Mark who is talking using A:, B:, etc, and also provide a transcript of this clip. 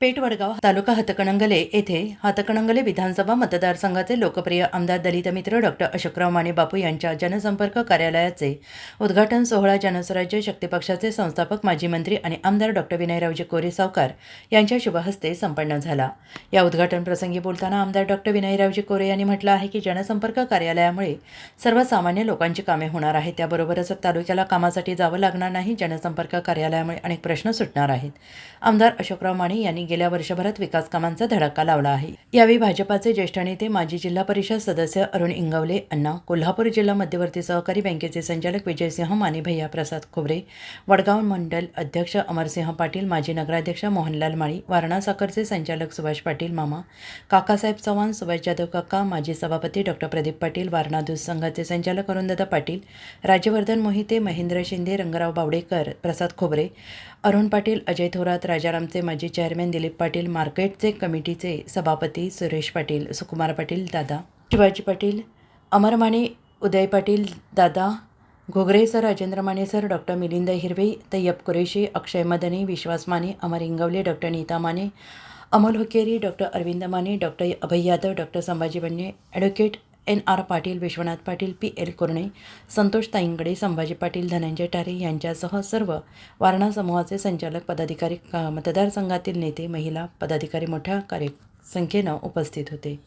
A: पेठ वडगाव तालुका हतकणंगले येथे हातकणंगले विधानसभा मतदारसंघाचे लोकप्रिय आमदार दलित मित्र डॉक्टर अशोकराव माने बापू यांच्या जनसंपर्क कार्यालयाचे उद्घाटन सोहळा जनस्वराज्य शक्ती पक्षाचे संस्थापक माजी मंत्री आणि आमदार डॉक्टर विनयरावजी कोरे सावकार यांच्या शुभहस्ते संपन्न झाला. या उद्घाटन प्रसंगी बोलताना आमदार डॉक्टर विनयरावजी कोरे यांनी म्हटलं आहे की जनसंपर्क कार्यालयामुळे सर्वसामान्य लोकांची कामे होणार आहेत. त्याबरोबरच तालुक्याला कामासाठी जावं लागणार नाही. जनसंपर्क कार्यालयामुळे अनेक प्रश्न सुटणार आहेत. आमदार अशोकराव माने यांनी गेल्या वर्षभरात विकास कामांचा धडाका लावला आहे. यावेळी भाजपाचे ज्येष्ठ नेते माजी जिल्हा परिषद सदस्य अरुण इंगवले अण्णा कोल्हापूर जिल्हा मध्यवर्ती सहकारी बँकेचे संचालक विजयसिंह माने भैया प्रसाद खोबरे वडगाव मंडल अध्यक्ष अमरसिंह पाटील माजी नगराध्यक्ष मोहनलाल माळी वारणा साखरचे संचालक सुभाष पाटील मामा काकासाहेब चव्हाण सुभाष जाधव काका माजी सभापती डॉक्टर प्रदीप पाटील वारणा दूध संघाचे संचालक अरुणदादा पाटील राज्यवर्धन मोहिते महेंद्र शिंदे रंगराव बावडेकर प्रसाद खोबरे अरुण पाटील अजय थोरात राजारामचे माजी चेअरमॅन दिलीप पाटील मार्केटचे कमिटीचे सभापती सुरेश पाटील सुकुमार पाटील दादा शिवाजी पाटील अमर Mane Uday Patil Dada Ghogare sir Rajendra Mane sir doctor Milind Hirve Tayyab Qureshi Akshay Madane Vishwas Mane Amar Ingawale doctor Neeta Mane Amol Hukeri doctor Arvind Mane doctor Abhay Yadav doctor Sambhaji Banne advocate N R Patil Vishwanath Patil P L Kurane Santosh Taingade Sambhaji Patil Dhananjay Tare यांच्यासह सर्व वारणा समूहाचे संचालक पदाधिकारी का- मतदारसंघातील नेते महिला पदाधिकारी मोठ्या कार्य संख्येनं उपस्थित होते.